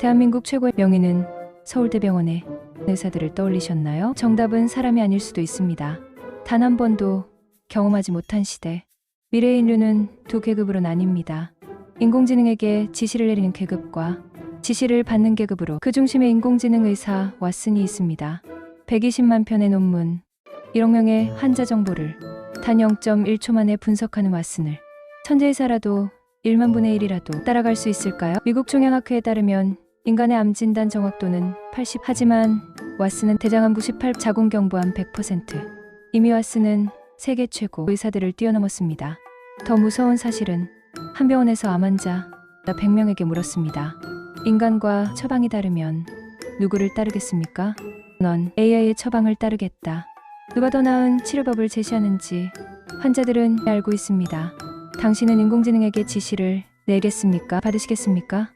대한민국 최고의 명의는 서울대병원의 의사들을 떠올리셨나요? 정답은 사람이 아닐 수도 있습니다. 단 한 번도 경험하지 못한 시대. 미래의 인류는 두 계급으로 나뉩니다. 인공지능에게 지시를 내리는 계급과 지시를 받는 계급으로 그 중심에 인공지능 의사 왓슨이 있습니다. 120만 편의 논문, 1억 명의 환자 정보를 단 0.1초 만에 분석하는 왓슨을 천재 의사라도 1만 분의 1이라도 따라갈 수 있을까요? 미국 종양학회에 따르면 인간의 암 진단 정확도는 80 하지만 왓슨은 대장암 98 자궁경부암 100% 이미 왓슨은 세계 최고 의사들을 뛰어넘었습니다. 더 무서운 사실은 한 병원에서 암 환자 100명에게 물었습니다. 인간과 처방이 다르면 누구를 따르겠습니까? 넌 AI의 처방을 따르겠다. 누가 더 나은 치료법을 제시하는지 환자들은 알고 있습니다. 당신은 인공지능에게 지시를 내겠습니까? 받으시겠습니까?